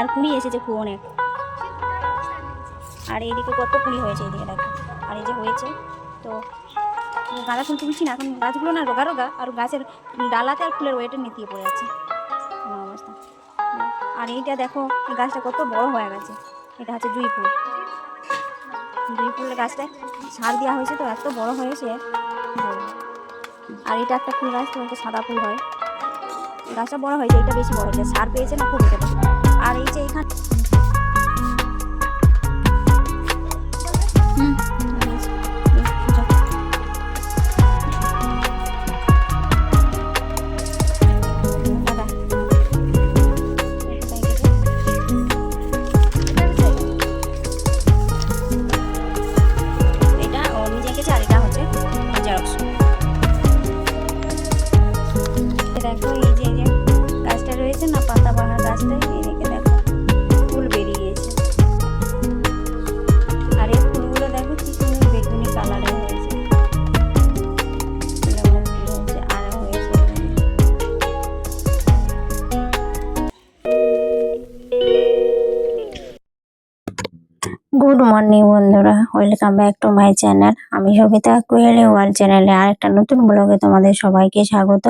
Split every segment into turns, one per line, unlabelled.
আর কুড়ি এসেছে খুব অনেক আর এইদিকে কত কুড়ি হয়েছে এইদিকে দেখো। আর এই যে হয়েছে, তো গাঁদা ফুল তুলছি না, এখন গাছগুলো না রোগা রোগা, আর গাছের ডালাতে আর ফুলের ওয়েটে নিতিয়ে পড়ে আছে। অবস্থা। আর এইটা দেখো, এই গাছটা কত বড় হয়ে গেছে। এটা হচ্ছে জুঁই ফুল। জুঁই ফুলের গাছটা সার দেওয়া হয়েছে তো, এত বড় হয়েছে। আর এটা একটা ফুল গাছ, তো সাদা ফুল হয়। গাছটা বড় হয়েছে এটা বেশি বড় হয়েছে, সার পেয়েছে না খুব এটা আর এই যে এখানে মর্নিং বন্ধুরা welcome back to my channel আমি সবিতা কুয়েলি ওয়ার্ল্ড চ্যানেলে আরেকটা নতুন ব্লগে তোমাদের সবাইকে স্বাগত।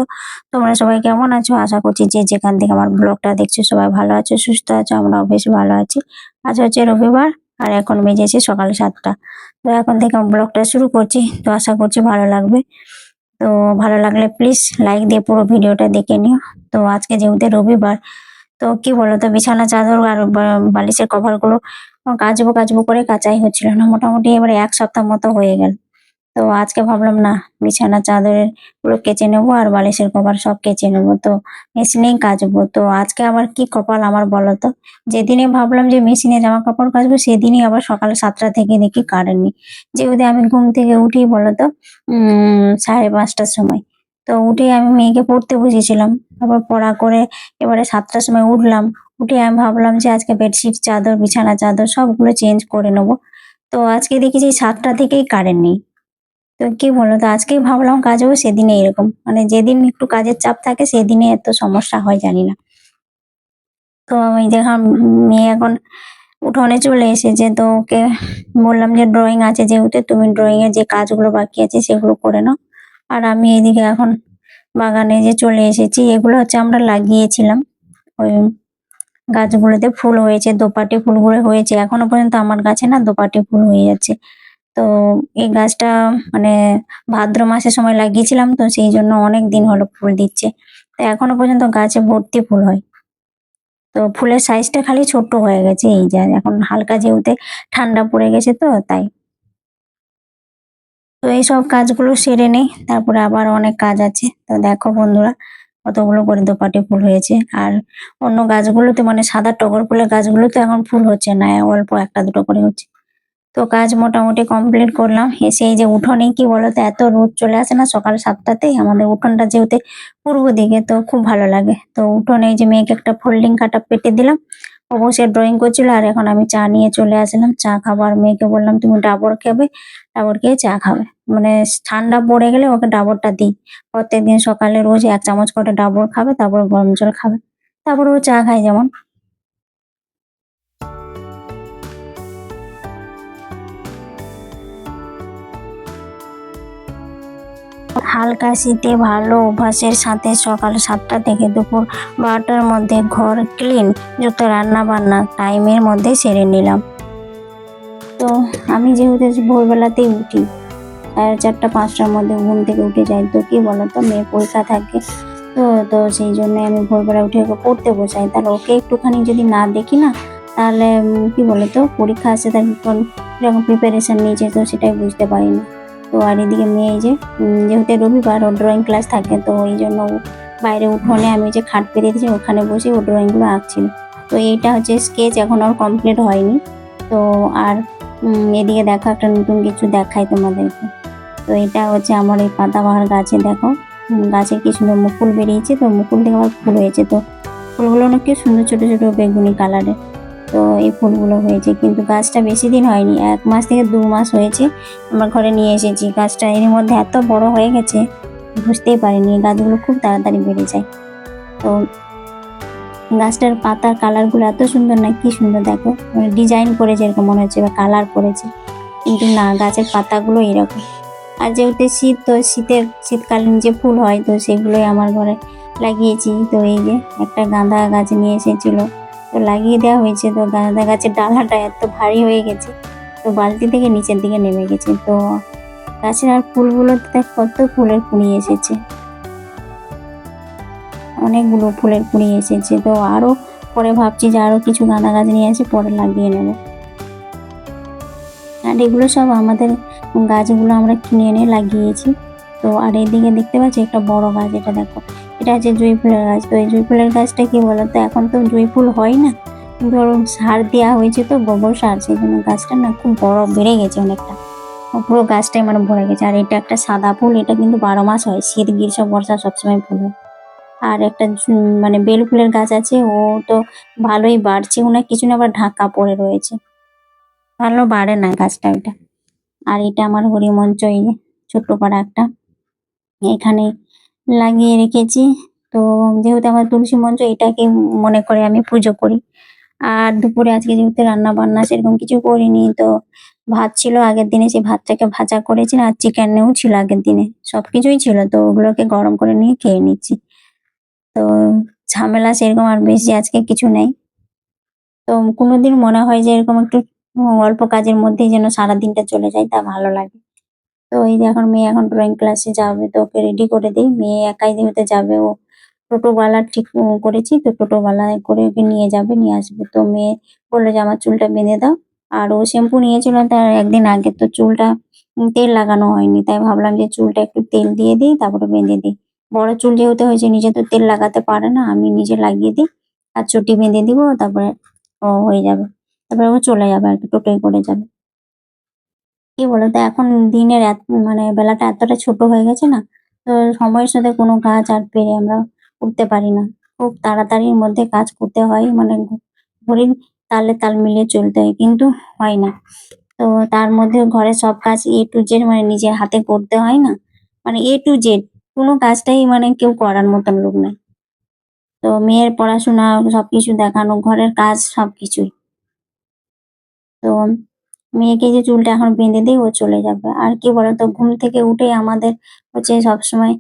তোমরা সবাই কেমন আছো? আশা করছি যে যেখান থেকে আমার ব্লগটা দেখছ সবাই ভালো আছো, সুস্থ আছো, আমরাও বেশ ভালো আছি। আজ হচ্ছে রবিবার আর এখন বেজেছে সকাল সাতটা। তো এখন থেকে ব্লগটা শুরু করছি, তো আশা করছি ভালো লাগবে। তো ভালো লাগলে প্লিজ লাইক দিয়ে পুরো ভিডিওটা দেখে নিও। তো আজকে যেহেতু রবিবার, তো কি বলো তো বিছানা, চাদর আর বালিশের কভারগুলো কাচবো কাচবো করে কাচাই হচ্ছিল না। মোটামুটি এবারে এক সপ্তাহ মতো হয়ে গেল। তো আজকে ভাবলাম, না, বিছানা, চাদরের পুরো কেচে নেব আর বালিশের কভার সব কেচে নেব। তো মেশিনেই কাচবো। তো আজকে আবার কি কপাল আমার বলো তো? যেদিনে ভাবলাম যে মেশিনে জামা কাপড় কাচবো, সেদিনই আবার সকাল সাতটা থেকে দেখি কারেন্ট নেই। যেহেতু আমি ঘুম থেকে উঠি বলো তো, উম, সাড়ে পাঁচটার সময়। তো উঠে আমি মেয়েকে পড়তে বসেছিলাম। তারপর পড়া করে এবারে সাতটার সময় উঠলাম। উঠে আমি ভাবলাম যে আজকে বেডশিট চাদর, বিছানা, চাদর সবগুলো চেঞ্জ করে নেব। তো আজকে দেখেছি সাতটা থেকেই কারেন্ট নেই। তো কি বলো তো আজকেই ভাবলাম কাজ হবে সেদিনে এরকম। মানে যেদিন একটু কাজের চাপ থাকে সেদিনে এত সমস্যা হয় জানি না। তো আমি দেখলাম মেয়ে এখন উঠোনে চলে এসেছে। তো ওকে বললাম যে ড্রয়িং আছে যেহেতু, তুমি ড্রয়িং এর যে কাজগুলো বাকি আছে সেগুলো করে নাও। আর আমি এদিকে এখন বাগানে যে চলে এসেছি, এগুলো হচ্ছে আমরা লাগিয়েছিলাম। ওই গাছগুলোতে ফুল হয়েছে, দোপাটি ফুলগুলো হয়েছে। এখনও পর্যন্ত আমার গাছে না দোপাটি ফুল হয়ে যাচ্ছে। তো এই গাছটা মানে ভাদ্র মাসের সময় লাগিয়েছিলাম, তো সেই জন্য অনেক দিন হলো ফুল দিচ্ছে। তো এখনও পর্যন্ত গাছে ভর্তি ফুল হয়। তো ফুলের সাইজটা খালি ছোট হয়ে গেছে, এই যা এখন হালকা যেহেতু ঠান্ডা পড়ে গেছে তো, তাই। তো এইসব কাজগুলো সেরে নেই, তারপরে আবার অনেক কাজ আছে। তো দেখো বন্ধুরা কতগুলো করে দোপাটি ফুল হয়েছে। আর অন্য গাছগুলোতে মানে সাদা টগর ফুলের গাছগুলোতে এখন ফুল হচ্ছে না, অল্প একটা দুটো করে হচ্ছে। তো কাজ মোটামুটি কমপ্লিট করলাম। এসে এই যে উঠোনে কি বলতো, এত রোদ চলে আসে না সকাল সাতটাতেই, আমাদের উঠোনটা যেহেতু পূর্ব দিকে, তো খুব ভালো লাগে। তো উঠোনে এই যে মেয়েকে একটা ফোল্ডিং কাটা পেটে দিলাম অবশ্যই ড্রয়িং করছিল, আর এখন আমি চা নিয়ে চলে আসলাম। চা খাবার, মেয়েকে বললাম, তুমি ডাবর খাবে? ডাবর খেয়ে চা খাবে। মানে ঠান্ডা পড়ে গেলে ওকে ডাবরটা দিই। প্রত্যেকদিন সকালে রোজ এক চামচ করে ডাবর খাবে, তারপর গরম জল খাবে। তারপর ও চা খায় যেমন। হালকা শীতে ভালো অভ্যাসের সাথে সকাল সাতটা থেকে দুপুর বারোটার মধ্যে ঘর ক্লিন যত রান্না বান্না টাইমের মধ্যে সেরে নিলাম। আমি যেহেতু ভোরবেলাতেই উঠি, সাড়ে চারটা, পাঁচটার মধ্যে ঘুম থেকে উঠে যাই। তো কি বলতো, মেয়ে পরীক্ষা থাকে, তো তো সেই জন্য আমি ভোরবেলা উঠে ওকে পড়তে বসাই। তাহলে ওকে একটুখানি যদি না দেখি না, তাহলে কি বলতো, পরীক্ষা আসে তার কীরকম প্রিপারেশন নিয়েছে, তো সেটাই বুঝতে পারি না তো আর এদিকে মেয়ে যে যেহেতু রবিবার ও ড্রয়িং ক্লাস থাকে, তো ওই জন্য বাইরে উঠোনে আমি যে খাট পেরে দিয়েছি, ওখানে বসে ও ড্রয়িংগুলো আঁকছিল। তো এইটা হচ্ছে স্কেচ এখন আর কমপ্লিট হয়নি। তো আর এদিকে দেখো একটা নতুন কিছু দেখাই তোমাদেরকে। তো এটা হচ্ছে আমার এই পাতাবাহার গাছে, দেখো। গাছে কি সুন্দর মুকুল বেরিয়েছে, তো মুকুল থেকে আবার ফুল হয়েছে। তো ফুলগুলো অনেক কি সুন্দর ছোটো ছোটো বেগুনি কালারের তো এই ফুলগুলো হয়েছে, কিন্তু গাছটা বেশি দিন হয়নি, এক মাস থেকে দু মাস হয়েছে। আমার ঘরে নিয়ে এসেছি। গাছটা এর মধ্যে এত বড় হয়ে গেছে, বুঝতেই পারিনি। গাছগুলো খুব তাড়াতাড়ি বেড়ে যায়। তো গাছটার পাতার কালারগুলো এত সুন্দর না, কি সুন্দর দেখো। মানে ডিজাইন করেছে এরকম মনে হচ্ছে, বা কালার করেছে। কিন্তু না, গাছের পাতাগুলো এরকম। আর যেহেতু শীত, তো শীতের, শীতকালীন যে ফুল হয়, তো সেগুলোই আমার ঘরে লাগিয়েছি। তো এই যে একটা গাঁদা গাছ নিয়ে এসেছিল, তো লাগিয়ে দেওয়া হয়েছে। তো গাঁদা গাছের ডালাটা এত ভারী হয়ে গেছে, তো বালতি থেকে নিচের দিকে নেমে গেছে। তো গাছের আর ফুলগুলোতে কত ফুলের কুড়ি এসেছে। অনেকগুলো ফুলের কুড়ি এসেছে। তো আরও পরে ভাবছি যে আরও কিছু গাঁদা গাছ নিয়ে এসে পরে লাগিয়ে নেব। আর এগুলো সব আমাদের গাছগুলো আমরা কিনে এনে লাগিয়েছি। তো আর এদিকে দেখতে পাচ্ছি একটা বড় গাছ, এটা দেখো। এটা হচ্ছে জুঁই ফুলের গাছ। তো এই জুঁই ফুলের গাছটা কি বলতো, এখন তো জুঁই ফুল হয় না। ওর সার দেওয়া হয়েছে তো, গোবর সার সেই জন্য গাছটা না খুব বড়, বেড়ে গেছে অনেকটা। পুরো গাছটাই মানে ভরে গেছে। আর এটা একটা সাদা ফুল, এটা কিন্তু বারো মাস হয়। শীত, গ্রীষ্ম, বর্ষা সবসময় ফুল হয়। আর একটা মানে বেল ফুলের গাছ আছে, ও তো ভালোই বাড়ছে। ওনার কিছু না আবার ঢাকা পড়ে রয়েছে। ভালো বাড়ে না গাছটা এটা আর এটা আমার হরিমঞ্চ, এই ছোট্ট পাড়া একটা। এখানে লাগিয়ে রেখেছি। তো যেহেতু আমার তুলসী মঞ্চ, এটাকে মনে করে আমি পুজো করি। আর দুপুরে আজকে যেহেতু রান্না বান্না সেরকম কিছু করিনি, তো ভাত ছিল আগের দিনে, সেই ভাতটাকে ভাজা করেছি। আর চিকেনও ছিল আগের দিনে। সবকিছুই ছিল, তো ওগুলোকে গরম করে নিয়ে খেয়ে নিচ্ছি। তো ঝামেলা সেরকম আর বেশি আজকে কিছু নেই। তো কোনোদিন মনে হয় যে এরকম একটু অল্প কাজের মধ্যেই যেন সারা দিনটা চলে যায়, তা ভালো লাগে। তো এই যে এখন মেয়ে এখন ড্রয়িং ক্লাসে যাবে, তো ওকে রেডি করে দিই। মেয়ে একাই যেহেতু যাবে, ও টোটোওয়ালা ঠিক করেছি, তো টোটোওয়ালায় করে ওকে নিয়ে যাবে, নিয়ে আসবে। তো মেয়ে বলল যে, আমার চুলটা বেঁধে দাও। আর ও শ্যাম্পু নিয়েছিল, তার একদিন আগে তো চুলটা তেল লাগানো হয়নি, তাই ভাবলাম যে চুলটা একটু তেল দিয়ে দিই, তারপরে বেঁধে দিই। বড় চুল যেহেতু হয়েছে, নিজে তো তেল লাগাতে পারে না, আমি নিজে লাগিয়ে দিই আর চুটি বেঁধে দিব, তারপরে ও হয়ে যাবে। তারপরে ও চলে যাবে আর কি, টোটোয় করে যাবে। কি বলতো, এখন দিনের এত মানে বেলাটা এতটা ছোট হয়ে গেছে না, তো সময়ের সাথে কোনো কাজ আর পেরে আমরা উঠতে পারি না। খুব তাড়াতাড়ির মধ্যে কাজ করতে হয় মানে ঘড়ির তালে তাল মিলিয়ে চলতে হয়, কিন্তু হয় না। তো তার মধ্যে ঘরের সব কাজ এ টু জেড মানে নিজের হাতে করতে হয় না। মানে এ টু জেড কোনো কাজটাই মানে কেউ করার মতন লোক নাই। তো মেয়ের পড়াশোনা সবকিছু দেখানো, ঘরের কাজ সবকিছুই। তো মেয়েকে যে চুলটা এখন বেঁধে দিই ও চলে যাবে। আর কি বলতো, ঘুম থেকে উঠে আমাদের হচ্ছে সবসময়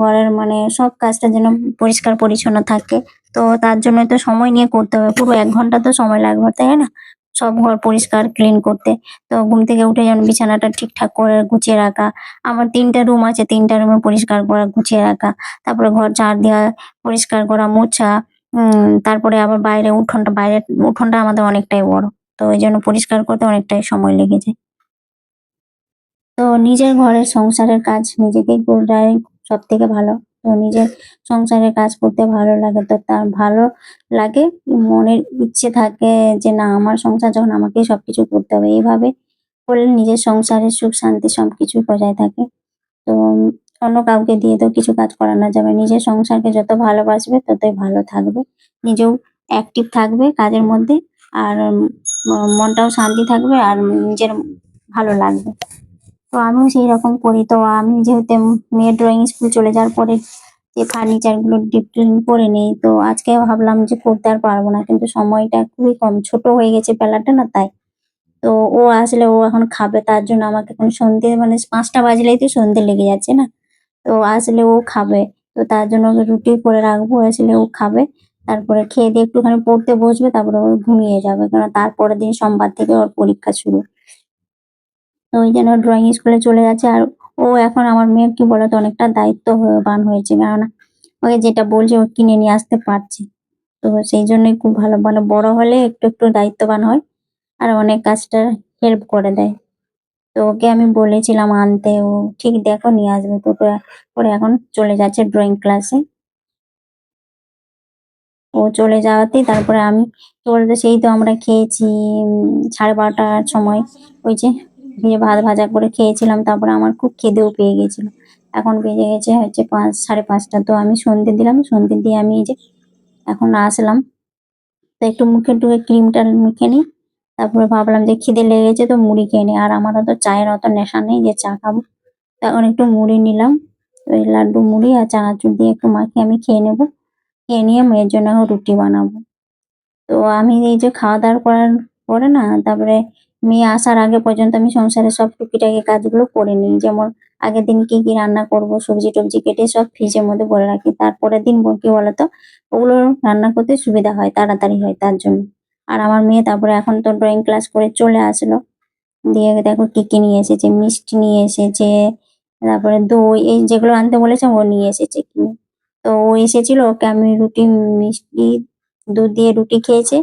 ঘরের মানে সব কাজটা যেন পরিষ্কার পরিচ্ছন্ন থাকে। তো তার জন্য তো সময় নিয়ে করতে হবে। পুরো এক ঘণ্টা তো সময় লাগবে, তাই না? সব ঘর পরিষ্কার ক্লিন করতে। তো ঘুম থেকে উঠে যেন বিছানাটা ঠিকঠাক করে গুছিয়ে রাখা। আমার তিনটা রুম আছে, তিনটা রুমে পরিষ্কার করা, গুছিয়ে রাখা। তারপরে ঘর ঝাড় দেওয়া, পরিষ্কার করা, মোছা তারপরে আবার বাইরে উঠোনটা বাইরে উঠোনটা আমাদের অনেকটাই বড়। তো ওই জন্য পরিষ্কার করতে অনেকটাই সময় লেগে যায়। তো নিজের ঘরের সংসারের কাজ, নিজেকেই করাই সব থেকে ভালো। তো নিজের সংসারের কাজ করতে ভালো লাগে, তো তার ভালো লাগে, মনের ইচ্ছে থাকে যে না, আমার সংসার যখন আমাকেই সবকিছু করতে হবে, এইভাবে করলে নিজের সংসারের সুখ, শান্তি সবকিছু বজায় থাকে। তো অন্য কাউকে দিয়ে তো কিছু কাজ করানো যাবে নিজের সংসারকে যত ভালোবাসবে ততই ভালো থাকবে, নিজেও অ্যাক্টিভ থাকবে কাজের মধ্যে, আর মনটাও শান্তি থাকবে, আর নিজের ভালো লাগবে। তো আমিও সেই রকম করি। তো আমি যেহেতু মেয়ের ড্রয়িং স্কুল চলে যাওয়ার পরে যে ফার্নিচারগুলো ডিপ করে নেই, তো আজকে ভাবলাম যে করতে আর পারব না। কিন্তু সময়টা খুবই কম, ছোট হয়ে গেছে বেলাটা না তাই। তো ও আসলে, ও এখন খাবে, তার জন্য আমাকে এখন সন্ধে মানে পাঁচটা বাজলেই তো সন্ধে লেগে যাচ্ছে না। তো আসলে ও খাবে, তো তার জন্য ওকে রুটি করে রাখব, আসলে ও খাবে। তারপরে খেয়ে দিয়ে একটুখানি পড়তে বসবে, তারপরে ও ঘুমিয়ে যাবে। কারণ তারপরের দিন সোমবার থেকে ওর পরীক্ষা শুরু। ওই জন্য ড্রয়িং স্কুলে চলে যাচ্ছে। আর ও এখন আমার মেয়ের কি বলতো, অনেকটা দায়িত্ববান হয়েছে। কেননা ওকে যেটা বলছে ও কিনে নিয়ে আসতে পারছে। তো সেই জন্যই খুব ভালো মানে বড় হলে একটু একটু দায়িত্ববান হয় আর অনেক কাজটা হেল্প করে দেয়। তো ওকে আমি বলেছিলাম আনতে, ও ঠিক দেখো, নিয়ে আসবে। তো ওকে পরে এখন চলে যাচ্ছে ড্রয়িং ক্লাসে ও চলে যাওয়াতেই তারপরে আমি, কি বলতো, সেই তো আমরা খেয়েছি সাড়ে বারোটার সময়। ওই যে ভেজে ভাত ভাজা করে খেয়েছিলাম, তারপরে আমার খুব খিদেও পেয়ে গেছিল। এখন বেজে গেছে হচ্ছে পাঁচ, সাড়ে পাঁচটা। তো আমি সন্ধ্যে দিলাম সন্ধে দিয়ে আমি এই যে এখন আসলাম। তো একটু মুখে টুকে ক্রিমটা মেখে নিই, তারপরে ভাবলাম যে খিদে লেগেছে তো মুড়ি খেয়ে নিই। আর আমার অত চায়ের অত নেশা নেই যে চা খাব। তো এখন একটু মুড়ি নিলাম, ওই লাড্ডু মুড়ি আর চানাচুর দিয়ে একটু মাখিয়ে আমি খেয়ে নেব। খেয়ে নিয়ে মেয়ের জন্য রুটি বানাবো। তো আমি এই যে খাওয়া দাওয়া করার পরে না, তারপরে মেয়ে আসার আগে পর্যন্ত আমি সংসারের সব টুকিটাকি কাজগুলো করে নিই। যেমন আগের দিন কি কি রান্না করব, সবজি টবজি কেটে সব ফ্রিজের মধ্যে ভরে রাখি। তারপরের দিন কি বলতো, ওগুলো রান্না করতে সুবিধা হয়, তাড়াতাড়ি হয় তার জন্য। আর আমার মেয়ে তারপরে এখন তো ড্রয়িং ক্লাস করে চলে আসলো। দিয়ে দেখো কি কি নিয়ে এসেছে, মিষ্টি নিয়ে এসেছে, তারপরে দই, এই যেগুলো আনতে বলেছে ও নিয়ে এসেছে কিনে। তো ও এসেছিল, ওকে আমি রুটি, মিষ্টি, দুধ দিয়ে রুটি খেয়েছে।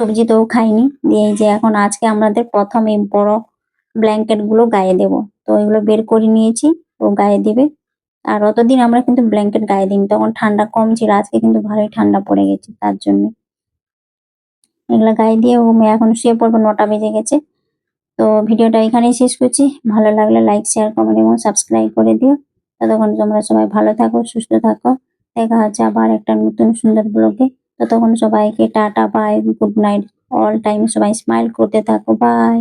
সবজি তো খাইনি দিয়ে যে এখন আজকে আমাদের প্রথম এই বড় ব্ল্যাঙ্কেটগুলো গায়ে দেব। তো এগুলো বের করে নিয়েছি, ও গায়ে দিবে। আর অতদিন আমরা কিন্তু ব্ল্যাঙ্কেট গায়ে দিইনি। তখন ঠান্ডা কম ছিল, আজকে কিন্তু ভালোই ঠান্ডা পড়ে গেছে তার জন্য। এগুলো গায়ে দিয়ে ও মেয়ে এখন শুয়ে পড়বে, নটা বেজে গেছে। তো ভিডিওটা এখানেই শেষ করছি। ভালো লাগলে লাইক শেয়ার কমেন্ট এবং সাবস্ক্রাইব করে দিও। ততক্ষণ তোমরা সবাই ভালো থাকো, সুস্থ থাকো। দেখা হচ্ছে আবার একটা নতুন সুন্দর ব্লগে ততক্ষণ সবাইকে tata bye good night all time সবাই স্মাইল করতে থাকো বাই